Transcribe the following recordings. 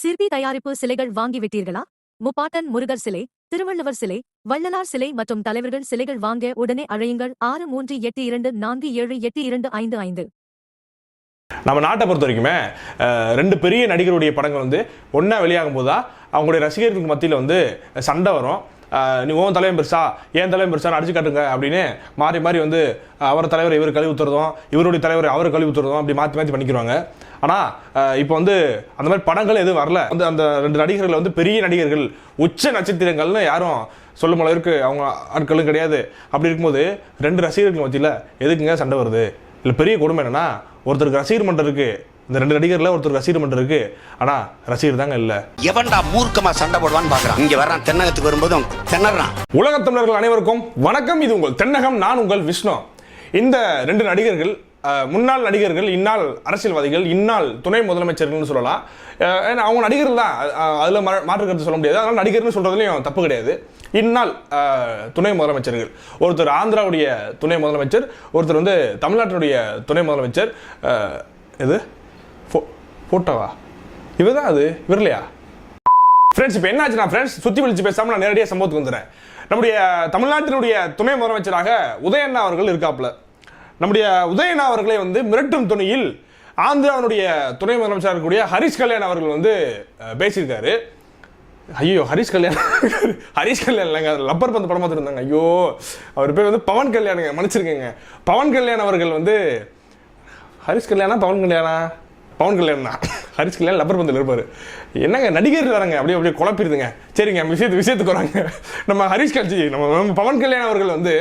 சிற்பி தயாரிப்பு சிலைகள் வாங்கி விட்டீர்களா முப்பாட்டன் முருகர் சிலை திருவள்ளுவர் சிலை வள்ளலார் சிலை மற்றும் தலைவர்கள் சிலைகள் வாங்க உடனே அழையுங்கள். ஆறு மூன்று எட்டு இரண்டு நான்கு ஏழு எட்டு இரண்டு ஐந்து ஐந்து. நம்ம நாட்டை பொறுத்த வரைக்குமே ரெண்டு பெரிய நடிகருடைய படங்கள் வந்து ஒன்றா வெளியாகும் போது தான் அவங்களுடைய ரசிகர்களுக்கு மத்தியில் வந்து சண்டை வரும். நீ உன் தலைவன் பெருசா ஏன் தலைவன் பெருசா அடிச்சு காட்டுங்க அப்படின்னு மாறி மாறி வந்து அவர் தலைவர் இவர் கழுவி ஊத்துறதும் இவருடைய தலைவர் அவர் கழுவி ஊத்துறதும் அப்படி மாற்றி மாற்றி பண்ணிக்கிறாங்க ஆனால் இப்போ வந்து அந்த மாதிரி படங்கள் எதுவும் வரல. வந்து அந்த ரெண்டு நடிகர்கள் வந்து பெரிய நடிகர்கள் உச்ச நட்சத்திரங்கள்னு யாரும் சொல்லும் அளவிற்கு அவங்க ஆட்களும் கிடையாது. அப்படி இருக்கும்போது ரெண்டு ரசிகர்கள் மத்தியில் எதுக்குங்க சண்டை வருது? இல்லை பெரிய கொடுமை என்னன்னா ஒருத்தருக்கு ரசிகர் மன்றம் இருக்குது இந்த ரெண்டு நடிகர்ல ஒருத்தருக்கு ரசிகர் மன்றம் இருக்கு. ஆனா ரசிகர் தாங்க இல்ல. எவன்டா மூர்க்கமா சண்டை போடுவான்னு பாக்குறான். இங்க வர்றான் தென்னகத்துக்கு வரும்போதும் திணறான். உலகத் தமிழர்கள் அனைவருக்கும் வணக்கம். இது உங்கள் தென்னகம் நான் உங்கள் விஷ்ணு. இந்த ரெண்டு நடிகர்கள் முன்னாள் நடிகர்கள் இந்நாள் அரசியல்வாதிகள் இந்நாள் துணை முதலமைச்சர்கள்னு சொல்லலாம். ஏன்னா அவங்க நடிகர்கள் தான். அதுல மாற்று கருத்து சொல்ல முடியாது. அதனால நடிகர்னு சொல்றதுலயும் தப்பு கிடையாது. இந்நாள் துணை முதலமைச்சர்கள். ஒருத்தர் ஆந்திராவுடைய துணை முதலமைச்சர் ஒருத்தர் வந்து தமிழ்நாட்டினுடைய துணை முதலமைச்சர் இது ஃபோ- ஃபோட்டோவா இவர் தான் அது? இவர் இல்லையா ஃப்ரெண்ட்ஸ் இப்போ என்ன ஃப்ரெண்ட்ஸ் சுற்றி விழிச்சு பேசாமல் நான் நேரடியாக சம்பவத்துக்கு வந்துடுறேன் நம்முடைய தமிழ்நாட்டினுடைய துணை முதலமைச்சராக உதயண்ணா அவர்கள் இருக்காப்புல. நம்முடைய உதயண்ணா அவர்களை வந்து மிரட்டும் துணியில் ஆந்திராவினுடைய துணை முதலமைச்சராக இருக்கக்கூடிய ஹரிஷ் கல்யாண் அவர்கள் வந்து பேசியிருக்காரு. ஐயோ ஹரிஷ் கல்யாண் ஹரிஷ் கல்யாண் இல்லைங்க லப்பர் பந்து படம் பார்த்துட்டு இருந்தாங்க ஐயோ அவர் பேர் வந்து பவன் கல்யாணுங்க மன்னிச்சிருக்கேங்க. பவன் கல்யாண் அவர்கள் வந்து ஹரிஷ் கல்யாணா பவன் கல்யாணா? பவன் கல்யாண் தான். ஹரிஷ் கல்யாண் லப்பர் பந்தில் இருப்பார். என்னங்க நடிகர் வராங்க. அப்படியே அப்படியே குழப்பிடுதுங்க. சரிங்க விஷயத்து விஷயத்துக்கு வராங்க. நம்ம ஹரிஷ் கல்ஜி நம்ம பவன் கல்யாண் அவர்கள் வந்து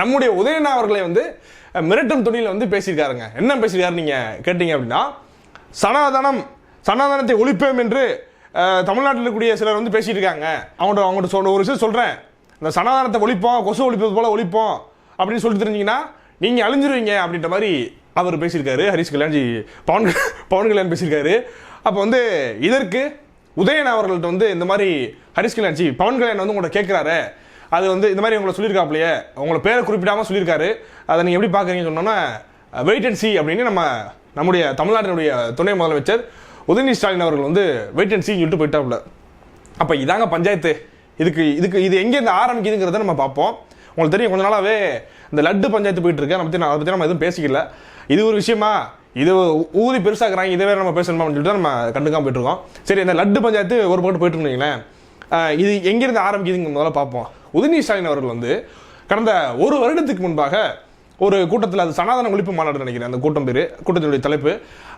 நம்முடைய உதயண்ணா அவர்களை வந்து மிரட்டும் துணியில் வந்து பேசியிருக்காருங்க. என்ன பேசியிருக்காரு நீங்கள் கேட்டீங்க அப்படின்னா சனாதனம் சனாதனத்தை ஒழிப்போம் என்று தமிழ்நாட்டில் இருக்கக்கூடிய சிலர் வந்து பேசிட்டு இருக்காங்க அவங்கள்ட்ட அவங்கள்ட்ட சொல்ற ஒரு விஷயம் சொல்கிறேன் இந்த சனாதனத்தை ஒழிப்போம் கொசு ஒழிப்பது போல் ஒழிப்போம் அப்படின்னு சொல்லிட்டு தெரிஞ்சிங்கன்னா நீங்கள் அழிஞ்சிருவீங்க அப்படின்ற மாதிரி அவர் பேசியிருக்காரு ஹரிஷ் கல்யாண்ஜி பவன் பவன் கல்யாண் பேசியிருக்காரு. அப்போ வந்து இதற்கு உதயன் அவர்கள்ட்ட வந்து இந்த மாதிரி ஹரிஷ் கல்யாண்ஜி பவன் கல்யாண் வந்து உங்கள்கிட்ட கேட்குறாரு. அது வந்து இந்த மாதிரி உங்களை சொல்லியிருக்காப்லையே. உங்களை பேரை குறிப்பிடாமல் சொல்லியிருக்காரு. அதை நீங்கள் எப்படி பார்க்குறீங்கன்னு சொன்னோன்னா வெயிட் அண்ட் சி அப்படின்னு நம்ம நம்முடைய தமிழ்நாட்டினுடைய துணை முதலமைச்சர் உதயநிதி ஸ்டாலின் அவர்கள் வந்து வெயிட் அண்ட் சின்னு சொல்லிட்டு போயிட்டாப்புல. அப்போ இதாங்க பஞ்சாயத்து. இதுக்கு இதுக்கு இது எங்கேருந்து ஆரம்பிக்குதுங்கிறத நம்ம பார்ப்போம். உங்களுக்கு தெரியும் கொஞ்ச நாளாகவே இந்த லட்டு பஞ்சாயத்து போயிட்டு இருக்கு அதை பற்றி நான் அதை பற்றி நம்ம எதுவும் பேசிக்கல. இது ஒரு விஷயமா? இது ஊதி பெருசாக்குறாங்க. இதை வேறு நம்ம பேசணுமா அப்படின்னு சொல்லிட்டு தான் நம்ம கண்டுக்காம போயிட்டுருக்கோம். சரி இந்த லட்டு பஞ்சாயத்து ஒரு பக்கம் போயிட்டு இருந்தீங்களேன் இது எங்கேருந்து ஆரம்பிக்குதுங்க முதல்ல பார்ப்போம். உதயநிதி ஸ்டாலின் அவர்கள் வந்து கடந்த ஒரு வருடத்துக்கு முன்பாக ஒரு கூட்டத்தில் அது சனாதன ஒழிப்பு மாநாடு நினைக்கிறேன். அந்த கூட்டம் பேர் கூட்டத்தினுடைய தலைப்பு.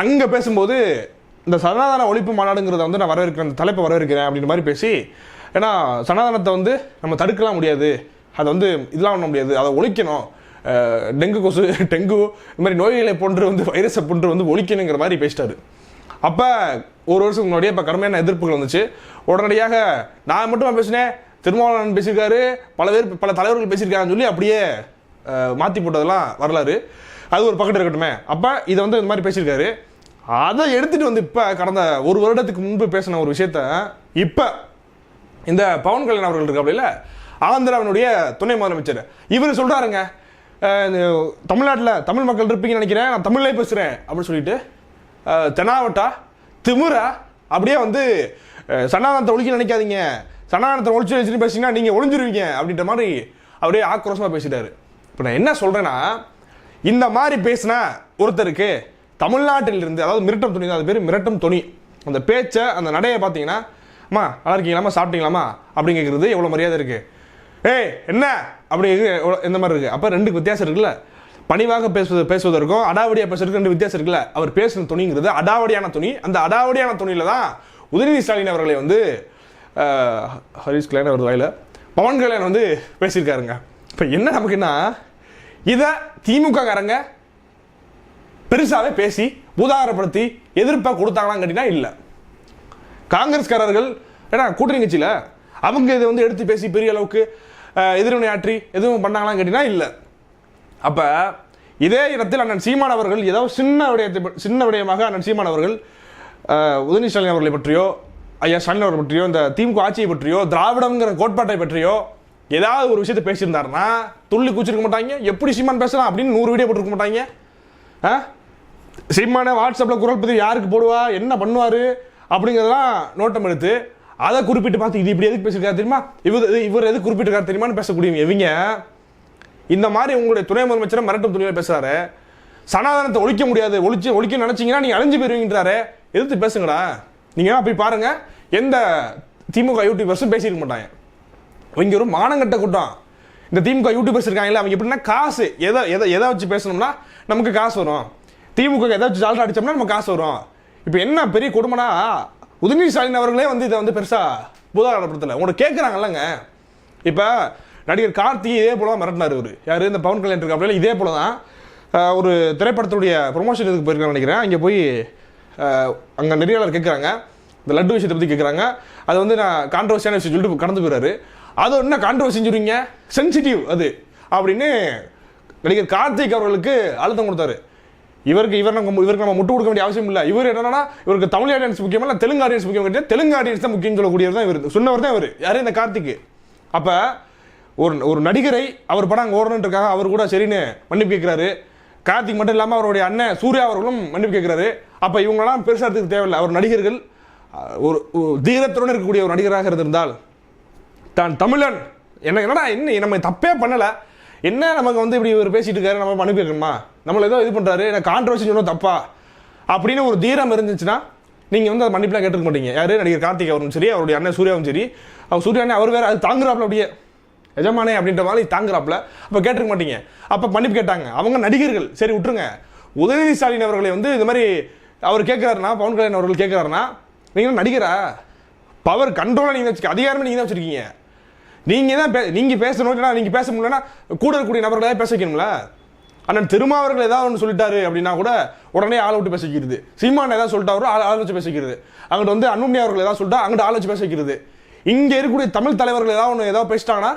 அங்கே பேசும்போது இந்த சனாதன ஒழிப்பு மாநாடுங்கிறத வந்து நான் வரவேற்கிறேன் அந்த தலைப்பை வரவேற்கிறேன் அப்படின்ற மாதிரி பேசி ஏன்னா சனாதனத்தை வந்து நம்ம தடுக்கலாம் முடியாது. அதை வந்து இதெல்லாம் பண்ண முடியாது. அதை ஒழிக்கணும். டெங்கு கொசு டெங்கு இந்த மாதிரி நோய்களை போன்று வந்து வைரஸை போன்று வந்து ஒழிக்கணுங்கிற மாதிரி பேசிட்டாரு. அப்போ ஒரு வருஷத்துக்கு முன்னாடியே இப்போ கடுமையான எதிர்ப்புகள் வந்துச்சு. உடனடியாக நான் மட்டுமா பேசினேன். திருமாவளவன் பேசியிருக்காரு. பல பேர் பல தலைவர்கள் பேசியிருக்காங்கன்னு சொல்லி அப்படியே மாற்றி போட்டதெல்லாம் வரலாறு. அது ஒரு பக்கத்தில் இருக்கட்டுமே. அப்போ இதை வந்து இந்த மாதிரி பேசியிருக்காரு. அதை எடுத்துகிட்டு வந்து இப்போ கடந்த ஒரு வருடத்துக்கு முன்பு பேசின ஒரு விஷயத்த இப்போ இந்த பவன் கல்யாண் அவர்கள் இருக்காப்புல ஆந்திராவினுடைய துணை முதலமைச்சர். இவர் சொல்கிறாருங்க தமிழ்நாட்டில் தமிழ் மக்கள் இருப்பீங்கன்னு நினைக்கிறேன் நான் தமிழ்லேயே பேசுகிறேன் அப்படின்னு சொல்லிட்டு தெனாவட்டா திமுரா அப்படியே வந்து அஹ், சனாதனத்தை ஒழிக்க நினைக்காதீங்க. சனாதனத்தை ஒழிச்சு வச்சுட்டு பேசிங்கன்னா நீங்கள் ஒளிஞ்சிருவீங்க அப்படின்ற மாதிரி அப்படியே ஆக்ரோஷமாக பேசிட்டாரு. இப்போ நான் என்ன சொல்கிறேன்னா இந்த மாதிரி பேசினா ஒருத்தருக்கு தமிழ்நாட்டில் இருந்து அதாவது மிரட்டம் துணி தான் அது பேர் மிரட்டம் துணி. அந்த பேச்சை அந்த நடையை பார்த்தீங்கன்னா அம்மா நல்லா இருக்கீங்களாமா சாப்பிட்டீங்களாமா அப்படிங்கிறது கேட்குறது எவ்வளோ மரியாதை இருக்குது ஏய் என்ன? அப்படி இந்த மாதிரி இருக்கு. அப்போ ரெண்டுக்கு வித்தியாசம் இருக்குல்ல? பணிவாக பேசுவது பேசுவதற்கும் அடாவடியாக பேசுறதுக்கு ரெண்டு வித்தியாசம் இருக்குல்ல? அவர் பேசுன துணிங்கிறது அடாவடியான துணி. அந்த அடாவடியான துணியில தான் உதயநிதி ஸ்டாலின் அவர்களை வந்து ஹரீஷ் கல்யாண் அவர் வாயில பவன் கல்யாண் வந்து பேசியிருக்காருங்க. இப்போ என்ன நமக்குன்னா இதை திமுக காரங்க பேசி உதாரணப்படுத்தி எதிர்ப்பை கொடுத்தாங்களான்னு கேட்டீங்கன்னா இல்லை. காங்கிரஸ்காரர்கள் ஏன்னா கூட்டணி கட்சியில் அவங்க இதை வந்து எடுத்து பேசி பெரிய அளவுக்கு எதிர்வினையாற்றி எதுவும் பண்ணாங்களான்னு கேட்டீங்கன்னா இல்லை. அப்போ இதே இடத்தில் அண்ணன் சீமான் அவர்கள் ஏதோ சின்ன விடயத்தை சின்ன விடயமாக அண்ணன் சீமான் அவர்கள் அஹ், உதயநிதி ஸ்டாலின் அவர்களை பற்றியோ ஐயா ஸ்டாலின் அவர்கள் பற்றியோ இந்த திமுக ஆட்சியை பற்றியோ திராவிடங்கிற கோட்பாட்டை பற்றியோ ஏதாவது ஒரு விஷயத்தை பேசியிருந்தாருன்னா துள்ளி குச்சிருக்க மாட்டாங்க. எப்படி சீமான் பேசலாம் அப்படின்னு நூறு வீடியோ போட்டிருக்க மாட்டாங்க. ஆ? சீமான வாட்ஸ்அப்பில் குரல் பதிவு யாருக்கு போடுவா? என்ன பண்ணுவார்? அப்படிங்கிறதெல்லாம் நோட்டம் எடுத்து அதை குறிப்பிட்டு பார்த்து இது இப்படி எதுக்கு பேசியிருக்காரு தெரியுமா? இவர் இவர் எதுக்கு குறிப்பிட்டிருக்காரு தெரியுமான்னு பேசக்கூடியவங்க இவங்க. இந்த மாதிரி உங்களுடைய துணை முதலமைச்சரை மிரட்டும் துணியில் பேசுறாரு. சனாதனத்தை ஒழிக்க முடியாது. ஒழிச்சு ஒழிக்க நினைச்சீங்கன்னா நீங்க அழிஞ்சு போயிருவீங்கன்றாரு. எதிர்த்து பேசுங்கடா. நீங்க வேணா போய் பாருங்க. எந்த திமுக யூடியூபர்ஸும் பேசியிருக்க மாட்டாங்க. இவங்க ஒரு மானங்கட்ட கூட்டம். இந்த திமுக யூடியூபர்ஸ் இருக்காங்களே அவங்க எப்படின்னா காசு. எதை எதை எதை வச்சு பேசணும்னா நமக்கு காசு வரும். திமுக எதை வச்சு ஜால்ரா அடித்தோம்னா நமக்கு காசு வரும். இப்போ என்ன பெரிய கொடுமைனா உதயநிதி ஸ்டாலின் அவர்களே வந்து இதை வந்து பெருசாக பூதாகரப்படுத்தல. உங்களை கேட்குறாங்கல்லங்க இப்போ நடிகர் கார்த்தி இதே போல தான் மிரட்டினார் இவர். யார்? இந்த பவன் கல்யாண் இருக்காப்ல. இதே போல தான் ஒரு திரைப்படத்துடைய ப்ரொமோஷன் இதுக்கு போயிருக்கான்னு நினைக்கிறேன். அங்கே போய் அங்கே நெறியாளர் கேட்குறாங்க இந்த லட்டு விஷயத்தை பற்றி கேட்குறாங்க அது வந்து நான் கான்ட்ரவர்சியான விஷயம் சொல்லிட்டு கடந்து போயிறாரு. அது என்ன கான்ட்ரவர்சி செஞ்சுருவீங்க சென்சிட்டிவ் அது. அப்படின்னு நடிகர் கார்த்திக் அவர்களுக்கு அழுத்தம் கொடுத்தாரு. இவருக்கு இவர் நம்ம இவருக்கு நம்ம முட்டு கொடுக்க வேண்டிய அவசியம் இல்லை. இவர் என்னன்னா இவருக்கு தமிழ் ஆடியன்ஸ் முக்கியமா இல்லை தெலுங்கு ஆடியன்ஸ் முக்கியம் கிடையாது தெலுங்கு ஆடியன்ஸ் தான் முக்கியம் சொல்லக்கூடியவர் தான் இவர். சொன்னவர் தான் இவர். யாரு? இந்த கார்த்திக் அப்போ ஒரு ஒரு நடிகரை அவர் படம் அங்கே ஓடணுன்றக்காக அவர் கூட சரின்னு மன்னிப்பு கேட்கிறாரு கார்த்திக் மட்டும் இல்லாமல் அவருடைய அண்ணன் சூர்யா அவர்களும் மன்னிப்பு கேட்கிறாரு அப்போ இவங்களாம் பெருசாக எடுத்துக்க தேவையில்லை. அவர் நடிகர்கள் ஒரு தீரத்துடன் இருக்கக்கூடிய ஒரு நடிகராக இருந்திருந்தால் தான் தமிழன். என்ன என்னடா என்ன நம்ம தப்பே பண்ணலை. என்ன நமக்கு வந்து இப்படி இவர் பேசிட்டு இருக்காரு? நம்ம மன்னிப்பு கேட்கணுமா நம்மளை ஏதோ இது பண்ணுறாரு எனக்கு கான்ட்ரவர்சி சொன்னோம் தப்பா? அப்படின்னு ஒரு தீரம் இருந்துச்சுன்னா நீங்கள் வந்து அதை மன்னிப்புலாம் கேட்டுக்க மாட்டீங்க. யார்? நடிகர் கார்த்திக் அவரும் சரி அவருடைய அண்ணன் சூர்யாவும் சரி. அவர் சூரிய அண்ணன் அவர் வேறு அது தாங்குறாப்ல அப்படியே. எஜமானே அப்படின்ற மாதிரி தாங்குறாப்புல. அப்போ கேட்டிருக்க மாட்டீங்க. அப்போ மன்னிப்பு கேட்டாங்க. அவங்க நடிகர்கள். சரி விட்டுருங்க. உதயநிதி ஸ்டாலின் அவர்களை வந்து இது மாதிரி அவர் கேட்குறாருனா பவன் கல்யாண் அவர்கள் கேட்குறாருனா நீங்கள் நடிகரா? பவர் கண்ட்ரோலாக நீங்கள் வச்சுக்க அதிகாரமே நீங்கள் தான் வச்சுருக்கீங்க. நீங்கள் தான் பே- நீங்கள் பேசணும் இல்லைனா பேச முடியலன்னா கூட இருக்கக்கூடிய நபர்களை பேச வைக்கணும்ல? அண்ணன் திருமாவர்கள் ஏதாவது ஒன்று சொல்லிட்டாரு அப்படின்னா கூட உடனே ஆளை விட்டு பேசிக்கிறது சீமான் ஏதாவது சொல்லிட்டாரோ ஆள் ஆள் வச்சு பேசிக்கிறது அங்கிட்ட வந்து அன்புமணி அவர்கள் ஏதாவது சொல்லிட்டா அங்கிட்ட ஆள் வச்சு பேசிக்கிறது இங்கே இருக்கக்கூடிய தமிழ் தலைவர்கள் ஏதாவது ஒன்று ஏதாவது பேசிட்டாங்கன்னா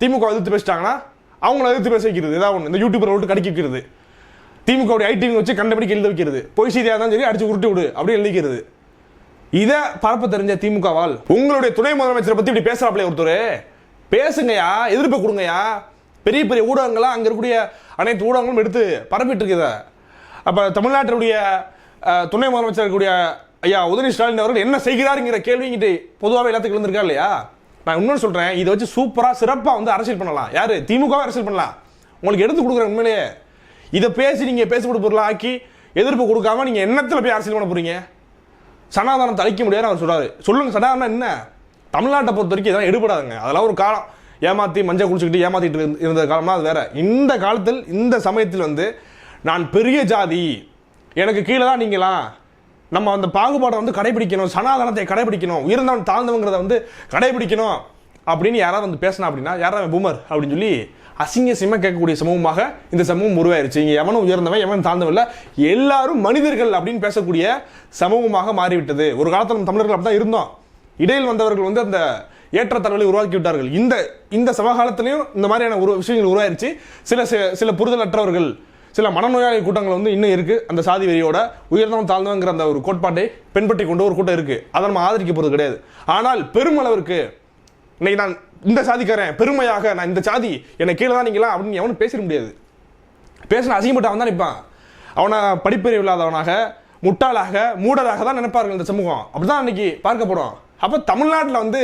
திமுக எதிர்த்து பேசிட்டாங்கன்னா அவங்கள எதிர்த்து பேச வைக்கிறது. ஏதாவது ஒன்று இந்த யூடியூபரை விட்டு கடிக்க வைக்கிறது. திமுக ஐடிவி வச்சு கண்டபடிக்கு எழுத வைக்கிறது. பொய் செய்தியாக தான் சரி அடிச்சு உருட்டி விடு அப்படி எழுதிக்கிறது. இதை பரப்ப தெரிஞ்ச திமுகவால் உங்களுடைய துணை முதலமைச்சரை பத்தி இப்படி பேசுறாப்ல ஒருத்தர். பேசுங்கயா எதிர்ப்பு கொடுங்கயா பெரிய பெரிய ஊடகங்களாக அங்கே இருக்கக்கூடிய அனைத்து ஊடகங்களும் எடுத்து பரப்பிட்டு இருக்குது அப்போ தமிழ்நாட்டினுடைய துணை முதலமைச்சர் இருக்கக்கூடிய ஐயா உதயநிதி ஸ்டாலின் அவர்கள் என்ன செய்கிறாருங்கிற கேள்விங்கிட்டு பொதுவாகவே எல்லாத்துக்கும் இருந்திருக்கா இல்லையா? நான் இன்னொன்று சொல்கிறேன் இதை வச்சு சூப்பராக சிறப்பாக வந்து அரசியல் பண்ணலாம். யார்? திமுக அரசியல் பண்ணலாம். உங்களுக்கு எடுத்து கொடுக்குற உண்மையிலேயே. இதை பேசி நீங்கள் பேசப்பட்டு பொருளாக ஆக்கி எதிர்ப்பு கொடுக்காம நீங்கள் என்னத்தில் போய் அரசியல் பண்ண போகிறீங்க சனாதனத்தை அழிக்க முடியாதுன்னு அவர் சொல்கிறாரு சொல்லுங்கள் சனாதானம் என்ன? தமிழ்நாட்டை பொறுத்த வரைக்கும் இதெல்லாம் எடுபடாதுங்க. அதெல்லாம் ஒரு காலம். ஏமாத்தி மஞ்சள் குடிச்சுக்கிட்டு ஏமாத்திட்டு இருந்த- காலம்னா அது வேற. இந்த காலத்தில் இந்த சமயத்தில் வந்து நான் பெரிய ஜாதி. எனக்கு கீழே தான் நீங்களாம் நம்ம அந்த பாகுபாடை வந்து கடைபிடிக்கணும். சனாதனத்தை கடைபிடிக்கணும். உயர்ந்தவன் தாழ்ந்தவங்கிறத வந்து கடைபிடிக்கணும். அப்படின்னு யாராவது வந்து பேசினா அப்படின்னா யாராவது பூமர் அப்படின்னு சொல்லி அசிங்க சிம்ம கேட்கக்கூடிய சமூகமாக இந்த சமூகம் உருவாயிருச்சு. இங்கே எவனும் உயர்ந்தவன் எவன் தாழ்ந்தவன் இல்லை. எல்லாரும் மனிதர்கள் அப்படின்னு பேசக்கூடிய சமூகமாக மாறிவிட்டது. ஒரு காலத்தில் நம்ம தமிழர்கள் அப்படி தான் இருந்தோம். இடையில் வந்தவர்கள் வந்து அந்த ஏற்றத்தாழ்வுகளை உருவாக்கி விட்டார்கள். இந்த இந்த சமகாலத்திலையும் இந்த மாதிரியான ஒரு விஷயங்கள் உருவாயிருச்சு. சில சில புரிதலற்றவர்கள் சில மனநோயாளி கூட்டங்கள் வந்து இன்னும் இருக்கு. அந்த சாதி வெறியோட உயர்ந்தவன் தாழ்ந்தவங்கிற அந்த ஒரு கோட்பாட்டை பின்பற்றி கொண்டு ஒரு கூட்டம் இருக்கு. அதை நம்ம ஆதரிக்க போறது கிடையாது. ஆனால் பெருமளவிற்கு இன்னைக்கு நான் இந்த சாதிக்காரன் பெருமையாக நான் இந்த சாதி என்னை கீழே தான் நீங்களா அப்படின்னு எவனும் பேசிட முடியாது. பேசின அசிங்கப்பட்டு அவன் தான் நிற்பான் அவனை படிப்பறிவு இல்லாதவனாக முட்டாளாக மூடராக தான் நினைப்பார்கள் இந்த சமூகம். அப்படிதான் அன்னைக்கு பார்க்கப்படும். அப்போ தமிழ்நாட்டில் வந்து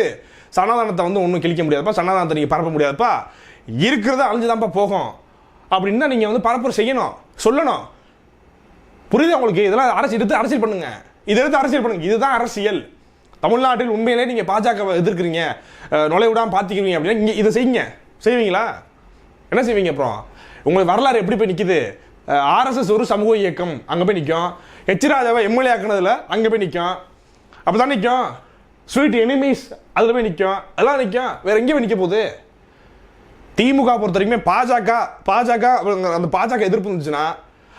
சனாதானத்தை வந்து ஒன்றும் கிழிக்க முடியாதுப்பா சனாதானத்தை நீங்கள் பரப்ப முடியாதுப்பா. இருக்கிறத அழிஞ்சுதான்ப்பா போகும். அப்படின்னா நீங்கள் வந்து பரப்புரை செய்யணும் சொல்லணும். புரியுது உங்களுக்கு? இதெல்லாம் அரசியல் எடுத்து அரசியல் பண்ணுங்க. இதை எடுத்து அரசியல் பண்ணுங்க. இதுதான் அரசியல். தமிழ்நாட்டில் உண்மையிலே நீங்கள் பாஜக எதிர்க்கிறீங்க. நுழைவிடாமல் நுழைய அப்படின்னா இங்கே இதை செய்யுங்க. செய்வீங்களா? என்ன செய்வீங்க அப்புறம்? உங்களுக்கு வரலாறு எப்படி போய் நிற்கிது ஆர்எஸ்எஸ் ஒரு சமூக இயக்கம் அங்கே போய் நிற்கும் ஹெச் ராஜாவை எம்எல்ஏ ஆக்குனதில் அங்கே போய் நிற்கும் அப்பதான் நிற்கும் ஸ்வீட் எனிமீஸ் அதில் போய் நிற்கும் அதெல்லாம் நிற்கும் வேற எங்கேயும் நிற்க போகுது. திமுக பொறுத்த வரைக்குமே பாஜக பாஜக அந்த பாஜக எதிர்ப்பு இருந்துச்சுன்னா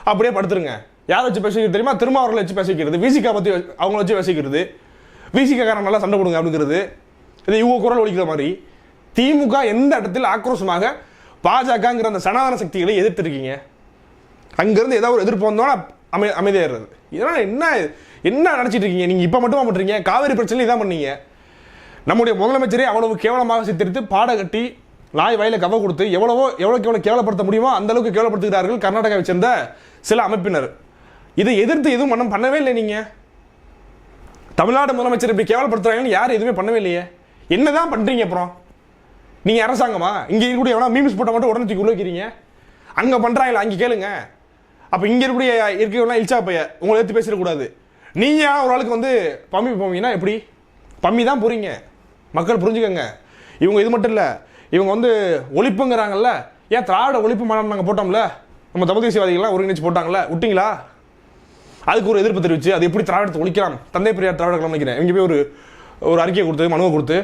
அப்படியே படுத்துருங்க. யாரை வச்சு பேசிக்கிறது தெரியுமா? திருமாவர்களை வச்சு பேசிக்கிறது. விசிகா பற்றி அவங்கள வச்சு பேசிக்கிறது. விசிகாக்காரன் நல்லா சண்டை போடுங்க அப்படிங்கிறது. இது இவங்க குரல் ஒழிக்கிற மாதிரி. திமுக எந்த இடத்தில் ஆக்ரோஷமாக பாஜகங்கிற அந்த சனாதன சக்திகளை எதிர்த்திருக்கீங்க? அங்கேருந்து ஏதாவது ஒரு எதிர்ப்பு வந்தோன்னா அமை அமைதியாகிறது இதனால் என்ன என்ன நினச்சிட்டு இருக்கீங்க? நீங்க இப்ப மட்டுமா பண்றீங்க? காவிரி பிரச்சனை இதான் பண்ணீங்க. நம்முடைய முதலமைச்சரே அவ்வளவு கேவலமாக சித்தரித்து பாட கட்டி நாய் வயல கவ கொடுத்து எவ்வளவோ எவ்வளோக்கு எவ்வளவு கேவலப்படுத்த முடியுமோ அந்த அளவுக்கு கேவலப்படுத்துகிறார்கள் கர்நாடகாவை சேர்ந்த சில அமைப்பினர். இதை எதிர்த்து எதுவும் மனம் பண்ணவே இல்லை நீங்க. தமிழ்நாடு முதலமைச்சர் இப்படி கேவலப்படுத்துறாங்கன்னு யாரும் எதுவுமே பண்ணவே இல்லையே. என்னதான் பண்றீங்க அப்புறம்? நீங்க அரசாங்கமா? இங்க இருக்கக்கூடிய எவ்வளோ மீம்ஸ் போட்ட மட்டும் உடனே தூக்கி உழைக்கிறீங்க அங்கே அங்க பண்றாங்களா? அங்க கேளுங்க. அப்போ இங்கே இருக்கக்கூடிய இருக்கிறவங்களாம் இல்ச்சா பைய உங்களை எடுத்து பேசிடக்கூடாது நீங்க ஒரு ஆளுக்கு வந்து பம்மி போவீங்கன்னா எப்படி? பம்மி தான் போறீங்க. மக்கள் புரிஞ்சுக்கோங்க. இவங்க இது மட்டும் இல்லை இவங்க வந்து ஒழிப்புங்கிறாங்கல்ல ஏன் திராவிட ஒழிப்பு மாநாடு நாங்கள் போட்டோம்ல நம்ம தமிழ் தேசியவாதிகள்லாம் ஒருங்கிணைச்சு போட்டாங்கல்ல விட்டிங்களா? அதுக்கு ஒரு எதிர்ப்பு தெரிவிச்சு அது எப்படி திராவிடத்தை ஒழிக்கலாம்? தந்தை பெரியார் திராவிட கழகம் நினைக்கிறேன். இங்கே போய் ஒரு ஒரு அறிக்கையை கொடுத்து மனுவை கொடுத்து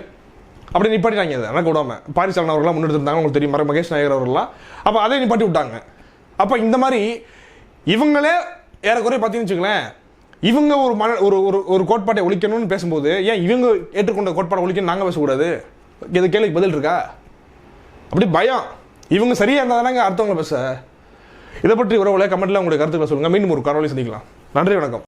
அப்படி நிப்பாட்டிட்டாங்க அதை எனக்கு விடாம. பாரிசாலன் அவர்கள்லாம் முன்னெடுத்திருந்தாங்க உங்களுக்கு தெரியும். மகேஷ் நாயகர் அவர்கள்லாம். அப்போ அதை நிப்பாட்டி விட்டாங்க. அப்போ இந்த மாதிரி இவங்களே ஏறக்குறைய பார்த்தீங்கன்னு வச்சுங்களேன் இவங்க ஒரு மன ஒரு ஒரு ஒரு கோட்பாட்டை ஒழிக்கணும்னு பேசும்போது ஏன் இவங்க ஏற்றுக்கொண்ட கோட்பாட்டை ஒழிக்கணும் நாங்கள் பேசக்கூடாது? இது கேள்விக்கு பதில் இருக்கா? அப்படி பயம். இவங்க சரியாக இருந்தால் தானே அடுத்தவங்களை பேச. இதை பற்றி உறவுகளை கமெண்ட்டில் உங்களுடைய கருத்துக்களை சொல்லுங்கள் மீண்டும் ஒரு காணொலி சந்திக்கலாம். நன்றி வணக்கம்.